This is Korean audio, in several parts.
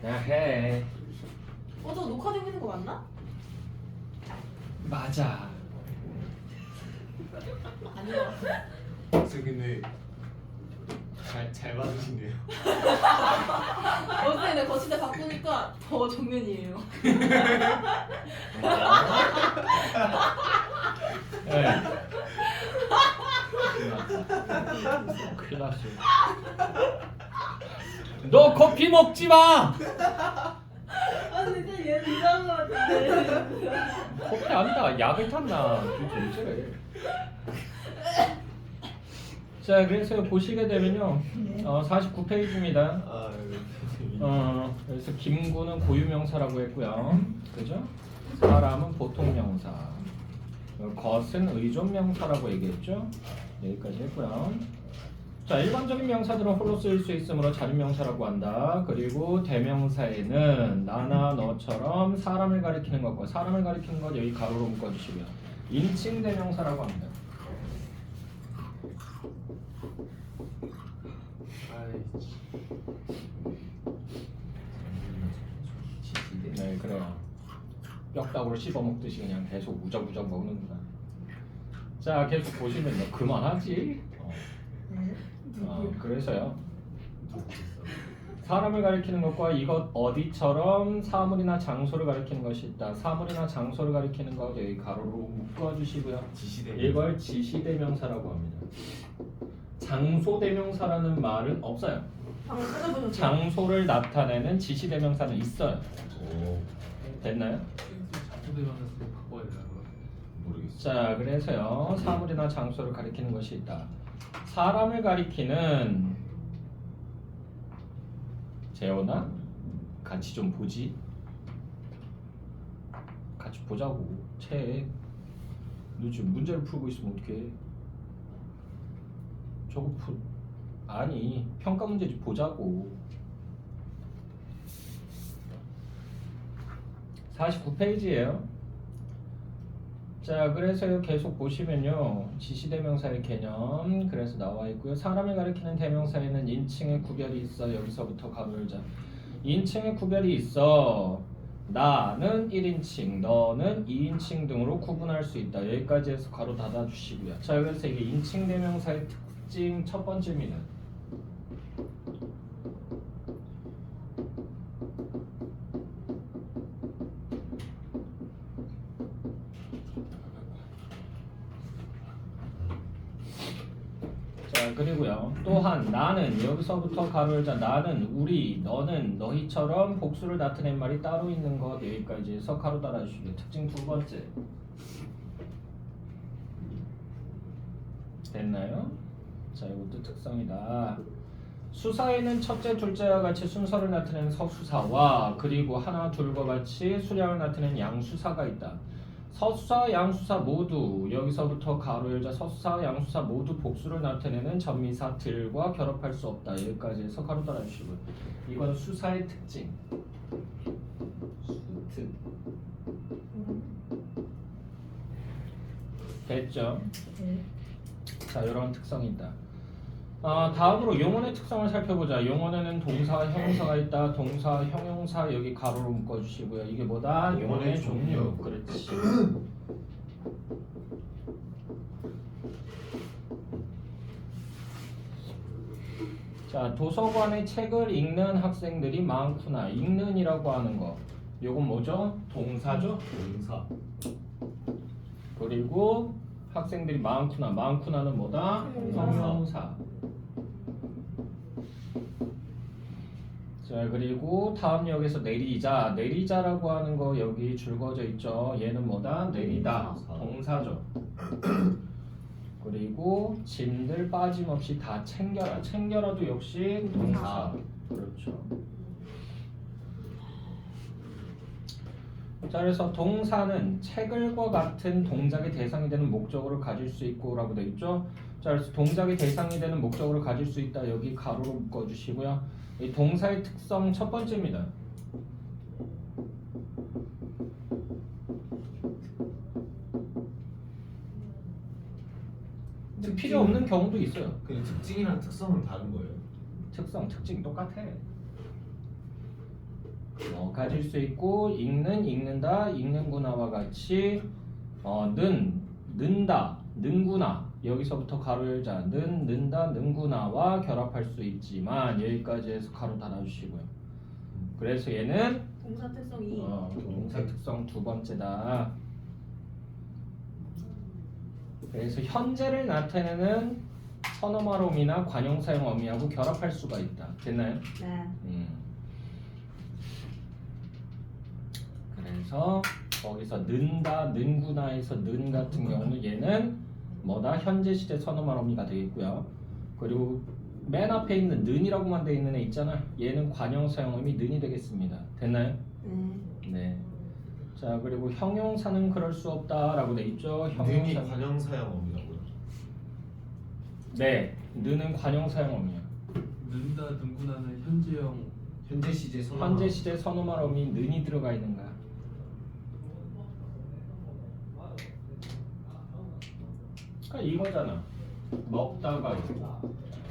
그냥 해. 어, 저 녹화되고 있는 거 맞나? 맞아. 아닌 것 같아. 저 근데 잘, 잘 받으시네요 어제 내가 거치대 바꾸니까 더 정면이에요. 네. 큰일 났어. 너 커피 먹지 마. 아 진짜 얘 이상한 거 같은데. 커피 아니다. 약을 탔나? 도대체 왜 저래? 자, 그래서 보시게 되면요, 어, 49페이지입니다. 아 어, 그래서 김구는 고유명사라고 했고요. 그죠? 사람은 보통명사. 어, 것은 의존명사라고 얘기했죠. 여기까지 했고요. 자, 일반적인 명사들은 홀로 쓰일 수 있으므로 자립명사라고 한다. 그리고 대명사에는 나나 너처럼 사람을 가리키는 것과 사람을 가리키는 것 여기 가로로 묶어주시고요. 인칭 대명사라고 합니다. 네, 그래요. 뼈다구로 씹어 먹듯이 그냥 계속 우적우적 먹는구나. 자, 계속 보시면요. 그만하지. 어, 어, 그래서요. 사람을 가리키는 것과 이것 어디처럼 사물이나 장소를 가리키는 것이 있다. 사물이나 장소를 가리키는 것 여기 가로로 묶어주시고요. 지시대 이걸 지시대명사라고 합니다. 장소대명사라는 말은 없어요. 방금? 장소를 나타내는 지시대명사는 있어요. 오 됐나요? 자초대명사로 바꿔야 되나 거 모르겠어 자, 그래서요. 사물이나 장소를 가리키는 것이 있다. 사람을 가리키는 재현아 같이 좀 보지. 같이 보자고. 책. 너 지금 문제를 풀고 있으면 어떡해? 저거 푸 아니 평가 문제 좀 보자고. 49페이지예요. 자, 그래서 계속 보시면요. 지시대명사의 개념 그래서 나와 있고요. 사람을 가리키는 대명사에는 인칭의 구별이 있어. 여기서부터 가물자. 인칭의 구별이 있어. 나는 1인칭, 너는 2인칭 등으로 구분할 수 있다. 여기까지 해서 가로 닫아 주시고요. 자, 그래서 이게 인칭 대명사의 특징 첫 번째입니다. 자 그리고요. 또한 나는 여기서부터 가로 열자 나는 우리 너는 너희처럼 복수를 나타낸 말이 따로 있는 것. 여기까지 해서 가로 달아주시고요. 특징 두 번째. 됐나요? 자 이것도 특성이다. 수사에는 첫째 둘째와 같이 순서를 나타내는 서수사와 그리고 하나 둘과 같이 수량을 나타내는 양수사가 있다 서수사, 양수사 모두 여기서부터 가로 열자 서수사, 양수사 모두 복수를 나타내는 전미사 들과 결합할 수 없다. 여기까지 해서 가로 달아주시고요. 이건 수사의 특징. 수특. 됐죠? 네. 자, 이런 특성이 있다. 아, 다음으로 용언의 특성을 살펴보자. 용언에는 동사, 형용사가 있다. 동사, 형용사 여기 가로로 묶어주시고요. 이게 뭐다? 용언의 종류. 종류. 그렇지. 자, 도서관에 책을 읽는 학생들이 많구나. 읽는이라고 하는 거. 요건 뭐죠? 동사죠? 동사 그리고 학생들이 많구나. 많구나는 뭐다? 형용사. 자 그리고 다음 역에서 내리자. 내리자라고 하는 거 여기 줄거져 있죠. 얘는 뭐다? 내리다. 동사. 동사죠. 그리고 짐들 빠짐없이 다 챙겨라. 챙겨라도 역시 동사. 그렇죠. 자 그래서 동사는 책을과 같은 동작의 대상이 되는 목적어를 가질 수 있고라고 되어 있죠. 자 그래서 동작의 대상이 되는 목적어를 가질 수 있다. 여기 가로로 묶어주시고요. 이 동사의 특성 첫 번째입니다. 필요 없는 경우도 있어요. 그 특징이랑 특성은 다른 거예요 특성, 특징 똑같아. 어, 가질 수 있고 읽는 읽는다 읽는구나와 같이 어, 는 는다 는구나 여기서부터 가로 열자 는 는다 는구나와 결합할 수 있지만 여기까지 해서 가로 닫아주시고요. 그래서 얘는 동사 특성 2. 어, 동사 특성 두 번째다. 그래서 현재를 나타내는 선어말어미나 관용사용 어미하고 결합할 수가 있다. 됐나요? 네. 음. 그래서 거기서 는다, 는구나에서 는 같은 경우는 얘는 뭐다 현재 시제 선어말 어미가 되겠고요. 그리고 맨 앞에 있는 는이라고만 돼 있는 애 있잖아. 얘는 관용사용 어미 는이 되겠습니다. 됐나요? 네. 네. 자 그리고 형용사는 그럴 수 없다라고 돼 있죠. 능이 형용사. 관형사형어미라고요? 네. 는은 관용사용 어미야. 는다 능구나는 현재형 현재 시제 선언. 현재 시제 선어말 어미 는이 들어가 있는 거야. 그러니까 이거잖아. 먹다가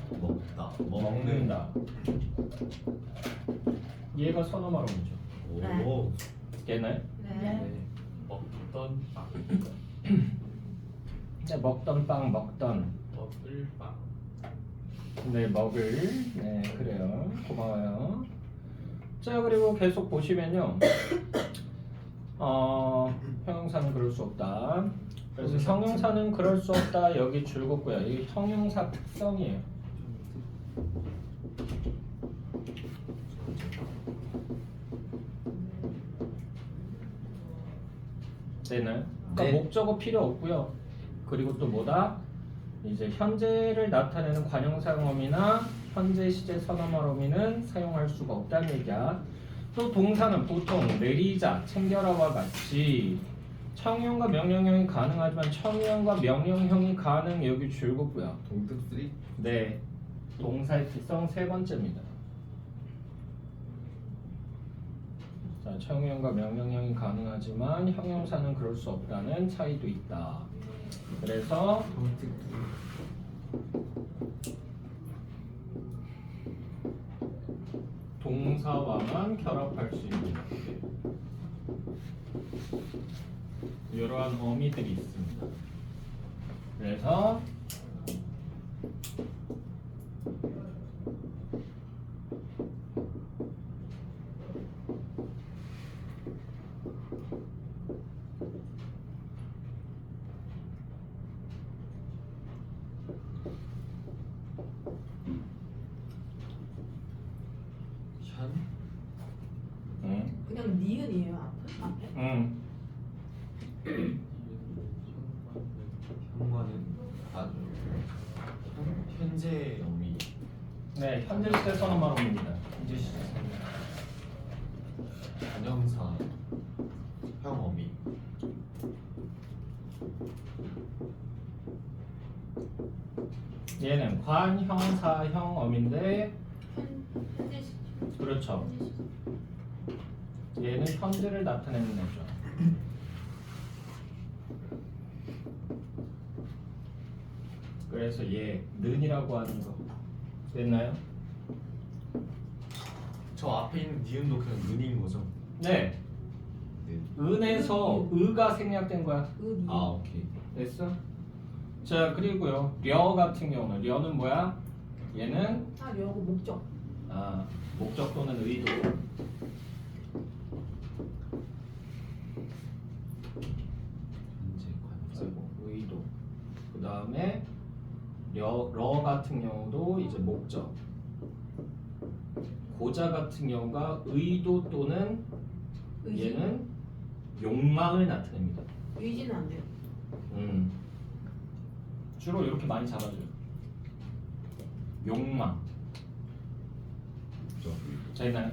먹다. 먹는다. 얘가 선어말 어미죠. 오. 됐나요? 네. 먹던 빵 네, 먹던 빵 먹던 먹을 빵 네 먹을 네 그래요 고마워요 자 그리고 계속 보시면요 어 형용사는 그럴 수 없다 그래서 형용사는 그럴 수 없다 여기 줄긋고요 이 형용사 특성이에요 되나요? 그러니까 네. 목적어 필요 없고요 그리고 또 뭐다 이제 현재를 나타내는 관형사용어미나 현재 시제 선어말어미는 사용할 수가 없다는 얘기야. 또 동사는 보통 내리자, 챙겨라와 같이 청형과 명령형이 가능하지만 청형과 명령형이 가능 여기 줄긋고요. 동특 3? 네, 동사의 특성 세 번째입니다. 자, 청형과 명령형이 가능하지만 형용사는 그럴 수 없다는 차이도 있다. 그래서 동특 2. 동사와만 결합할 수 있는 이러한 어미들이 있습니다. 그래서 그냥 니은이에요. 앞에. 응, 현관은 아 현, 현재 어미. 네, 현재 시제 선언만 옵니다. 현재 시제 선언. 관형사 형어미. 얘는 관 형 사 형 어민데 현 현재 시. 그렇죠. 현재 시. 얘는 현재를 나타내는 애죠. 그래서 얘 는이라고 하는 거 됐나요? 저 앞에 있는 니은도 그냥 눈인 거죠? 네. 네. 은에서 의가 생략된 거야. 은아 오케이. 됐어? 자 그리고요 려 같은 경우는 려는 뭐야? 얘는 아 여고 목적. 아, 목적 또는 의도. 현재 관사. 아이고, 의도. 그 다음에 려, 러 같은 경우도 이제 목적. 고자 같은 경우가 의도 또는 의지. 얘는 욕망을 나타냅니다. 의지는 안 돼요. 음. 주로 이렇게 많이 잡아줘요. 욕망. 저 저희는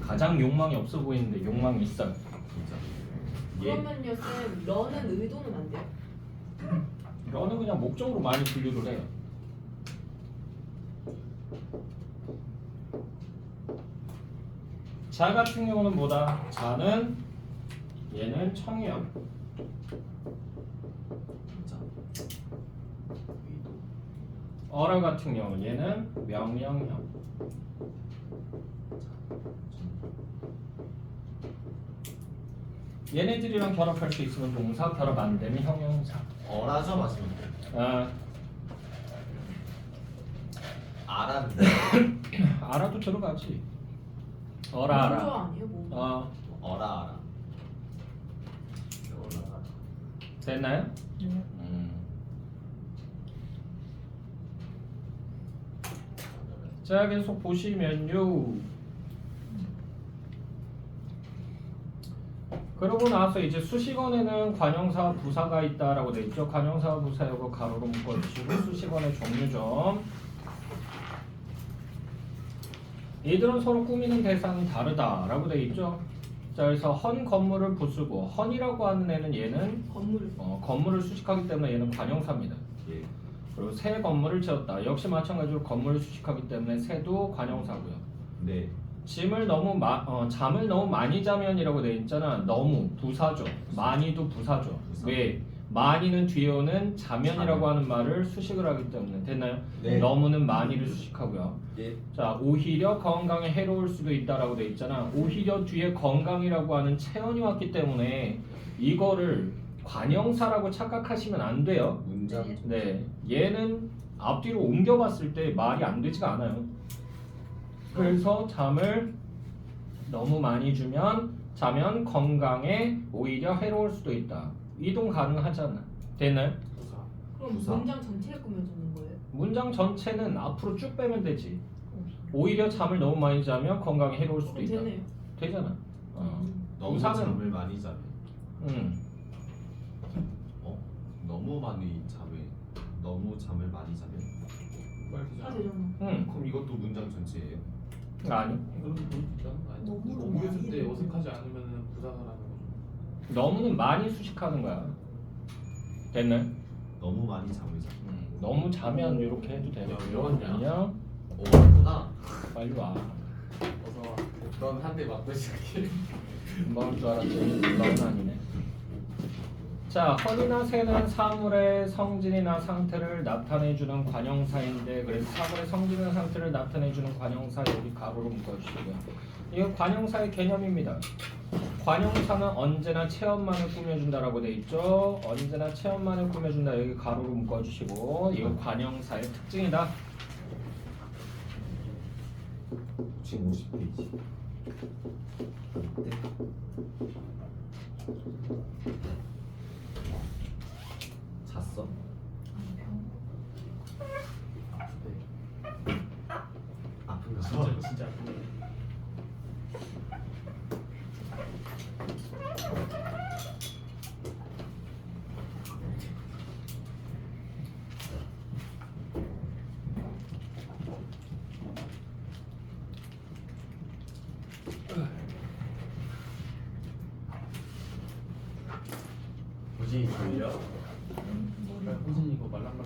가장 욕망이 없어 보이는데 욕망이 있어요. 진짜. 예. 그러면요 쌤 러는 의도는 안 돼요. 러는 그냥 목적으로 많이 분류를 해요. 자 같은 경우는 뭐다? 자는 얘는. 의도. 어라 같은 경우는 얘는 명령형. 전. 얘네들이랑 결합할 수 있으면 동사, 결합 안 되면 형용사. 어라죠 마지막. 아, 알았는데. 알아도 들어가지. 어라 알아. 아니에요 뭐. 어, 어라 알아. 어라. 됐나요? 네. 음. 자 계속 보시면요. 그러고 나서 이제 수식어에는 관형사 부사가 있다라고 돼 있죠. 관형사 부사 이거 가로로 묶어주시고 수식어의 종류 좀. 이들은 서로 꾸미는 대상이 다르다라고 돼 있죠. 자 그래서 헌 건물을 부수고 헌이라고 하는 애는 얘는 건물. 어, 건물을 수식하기 때문에 얘는 관형사입니다. 예. 그리고 새 건물을 지었다. 역시 마찬가지로 건물을 수식하기 때문에 새도 관형사고요. 네. 짐을 너무 마, 어, 잠을 너무 많이 자면이라고 돼 있잖아. 너무 부사죠. 많이도 부사죠. 부사. 왜? 많이는 뒤에 오는 자면이라고 자면. 하는 말을 수식을 하기 때문에 됐나요? 네. 너무는 많이를 수식하고요. 예. 자, 오히려 건강에 해로울 수도 있다라고 돼 있잖아. 오히려 뒤에 건강이라고 하는 체언이 왔기 때문에 이거를 관형사라고 착각하시면 안 돼요. 문장. 네, 얘는 앞뒤로 옮겨봤을 때 말이 안 되지가 않아요. 그래서 잠을 너무 많이 주면 자면 건강에 오히려 해로울 수도 있다. 이동 가능하잖아. 됐나요? 부사. 그럼 부사. 문장 전체를 꾸며주는 거예요? 문장 전체는 앞으로 쭉 빼면 되지. 오히려 잠을 너무 많이 자면 건강에 해로울 수도 어, 있다. 되네요. 되잖아. 어. 음. 너무 부사는- 잠을 많이 자면. 음. 어? 너무 많이 잠을 너무 잠을 많이 자면. 빨리 다 되잖아. 되잖아. 음. 그럼 이것도 문장 전체예요? 아니. 보이죠? 아니. 너무 옮겼을 때 많이 어색하지 않으면은 부사가라는 거죠. 너무는 많이 수식하는 거야. 됐나요? 너무 많이 잠을 자. 음. 너무 자면 이렇게 해도 돼요. 야, 외웠냐? 안녕. 오, 맞구나. 빨리 와. 어서 와. 넌 한 대 맞고 시작해. 먹을 줄 알았더니 넌 아니네. 자, 헌이나 새는 사물의 성질이나 상태를 나타내주는 관형사인데 그래서 사물의 성질이나 상태를 나타내주는 관형사 여기 가로로 묶어주시고요. 이거 관형사의 개념입니다. 관형사는 언제나 체험만을 꾸며준다라고 돼 있죠. 언제나 체험만을 꾸며준다 여기 가로로 묶어주시고 이거 관형사의 특징이다. 지금 50페이지. 잤어? 아픈가? 진짜 진짜. 졸